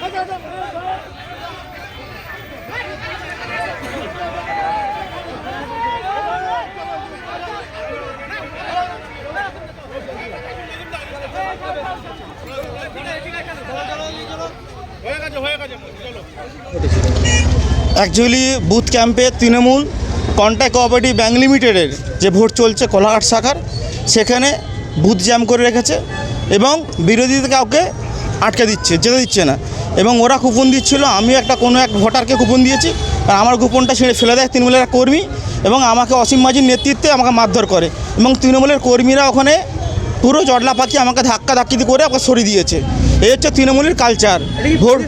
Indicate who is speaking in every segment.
Speaker 1: Hadi hadi hadi. Actually booth ক্যাম্পে Trinamool contact cooperative bank লিমিটেডের যে ভোট চলছে কোলাঘাট শাখার, সেখানে বুথ জ্যাম করে রেখেছে এবং বিরোধীদের কাউকে আটকে দিচ্ছে, যেতে দিচ্ছে না। এবং ওরা কুপন দিচ্ছিল, আমি একটা কোনো এক ভোটারকে কুপন দিয়েছি, আর আমার কুপনটা ছেড়ে ফেলে দেয় তৃণমূলের কর্মী এবং আমাকে অসীম মাঝির নেতৃত্বে আমাকে মারধর করে। এবং তৃণমূলের কর্মীরা ওখানে পুরো জটলা পাখি আমাকে ধাক্কা ধাক্কি করে ওকে সরিয়ে দিয়েছে। এই হচ্ছে তৃণমূলের কালচার ভোট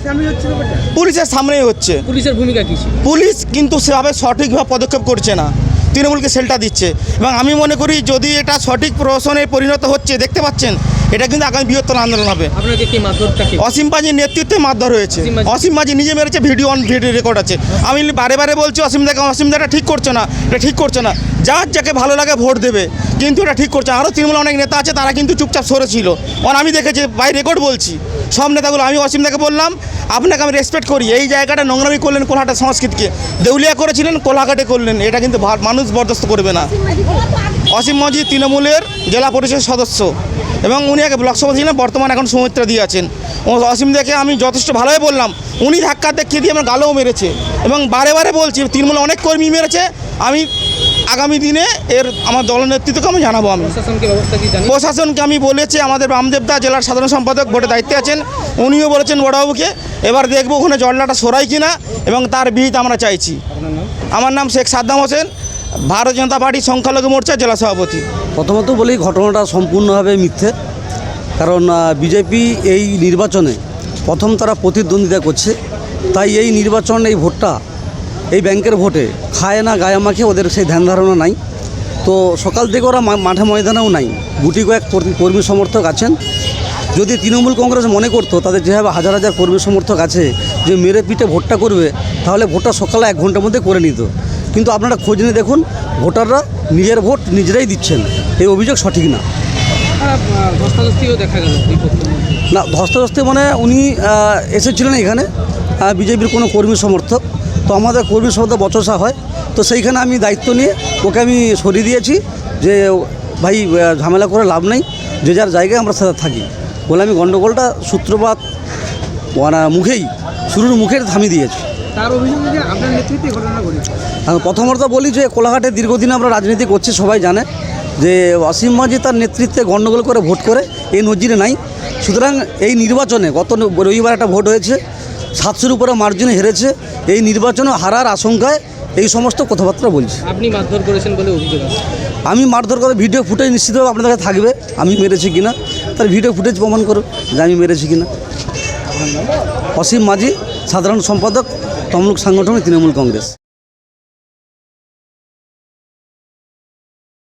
Speaker 1: পুলিশের সামনেই হচ্ছে।
Speaker 2: পুলিশের ভূমিকা কি
Speaker 1: পুলিশ কিন্তু সেভাবে সঠিকভাবে পদক্ষেপ করছে না। তৃণমূলকে সেলটা দিচ্ছে। এবং আমি মনে করি যদি এটা সঠিক প্রশাসনে পরিণত হচ্ছে দেখতে পাচ্ছেন এটা কিন্তু আগামী বৃহত্তর আন্দোলন হবে। অসীম মাঝির নেতৃত্বে মারধর হয়েছে।
Speaker 2: অসীম মাঝি-
Speaker 1: নিজে মেরেছে ভিডিও অন ভিডিও রেকর্ড আছে। আমি বারে বারে বলছি অসীম দাকে অসীম দা এটা ঠিক করছে না এটা ঠিক করছে না। যার যাকে ভালো লাগে ভোট দেবে, কিন্তু এটা ঠিক করছে আরও তৃণমূল অনেক নেতা আছে, তারা কিন্তু চুপচাপ সরেছিল। কারণ আমি দেখেছি, বাই রেকর্ড বলছি, সব নেতাগুলো, আমি অসীম দাকে বললাম, আপনাকে আমি রেসপেক্ট করি। এই জায়গাটা নোংরামি করলেন কোলাহাটের সংস্কৃতিকে। দেউলিয়া করেছিলেন কোলাঘাটে করলেন। এটা কিন্তু মানুষ বরদাস্ত করবে না। অসীম মজি তৃণমূলের জেলা পরিষদ সদস্য। এবং উনি আগে ব্লক সভাপতি ছিলেন, বর্তমানে এখন সৌমিত্রা দিয়ে আছেন। অসীম দেখে আমি যথেষ্ট ভালোই বললাম। উনি ধাক্কা দেখিয়ে দিয়ে আমার গালেও মেরেছে। এবং বারে বারে বলছি, তৃণমূল অনেক কর্মী মেরেছে। আমি আগামী দিনে এর আমার দল নেতৃত্বকে আমি জানাব আমি।
Speaker 2: প্রশাসনকে
Speaker 1: আমি বলেছি আমাদের বামদেবদা জেলার সাধারণ সম্পাদক ভোটে দায়িত্বে আছেন। উনিও বলেছেন বড়বাবুকে এবার দেখব ওখানে জটলাটা সরাই কিনা এবং তার বিহিত আমরা চাইছি। আমার নাম শেখ সাদ্দাম হোসেন ভারত জনতা পার্টি সংখ্যালঘু মোর্চা জেলা সভাপতি।
Speaker 3: প্রথমত বলি ঘটনাটা সম্পূর্ণভাবে মিথ্যে কারণ বিজেপি এই নির্বাচনে প্রথম তারা প্রতিদ্বন্দ্বিতা করছে। তাই এই নির্বাচন এই ভোটটা এই ব্যাংকের ভোটে খায় না গায়ে মাখে ওদের সেই ধ্যান ধারণা নাই। তো সকাল থেকে ওরা মাঠে ময়দানেও নাই। গুটি কয়েক কর্মী- সমর্থক আছেন। যদি তৃণমূল কংগ্রেস মনে করতো তাদের যেভাবে হাজার হাজার কর্মী সমর্থক আছে, যে মেরে পিঠে ভোটটা করবে, তাহলে ভোটটা সকালে এক ঘণ্টার মধ্যে করে নিত। কিন্তু আপনারা খোঁজ নিয়ে দেখুন, ভোটাররা নিজের ভোট নিজেরাই দিচ্ছেন। এই অভিযোগ সঠিক না। না, ধস্তাধস্তি মানে উনি এসেছিলেন এখানে। বিজেপির কোনো কর্মী সমর্থক। তো আমাদের কর্মী সমর্থক বচসা হয়। তো সেইখানে আমি দায়িত্ব নিয়ে ওকে আমি সরিয়ে দিয়েছি যে ভাই ঝামেলা করে লাভ নেই। যে যার জায়গায় আমরা সাথে থাকি। বলে আমি গণ্ডগোলটা সূত্রপাত মানে মুখেই শুরুর মুখের থামিয়ে দিয়েছি।
Speaker 2: তার অভিযোগ যে আপনার নেতৃত্বে ঘটনা ঘটেছে।
Speaker 3: আমি প্রথমত বলি যে কোলাঘাটে দীর্ঘদিন আমরা রাজনীতি করছি সবাই জানে যে অসীম মাঝি তার নেতৃত্বে গণ্ডগোল করে ভোট করে এই নজিরে নাই। সুতরাং এই নির্বাচনে গত রবিবার একটা ভোট হয়েছে। সাতশোর উপরে মার্জিন হেরেছে। এই নির্বাচনে হারার আশঙ্কায় এই সমস্ত কথাবার্তা বলছি।
Speaker 2: আপনি মারধর করেছেন বলে অভিযোগ
Speaker 3: আমি মারধর করে ভিডিও ফুটেজ নিশ্চিতভাবে আপনাদের কাছে থাকবে আমি মেরেছি কিনা। তার ভিডিও ফুটেজ প্রমাণ করো যে আমি মেরেছি কিনা। অসীম মাঝি সাধারণ সম্পাদক তমলুক সাংগঠনিক তৃণমূল কংগ্রেস।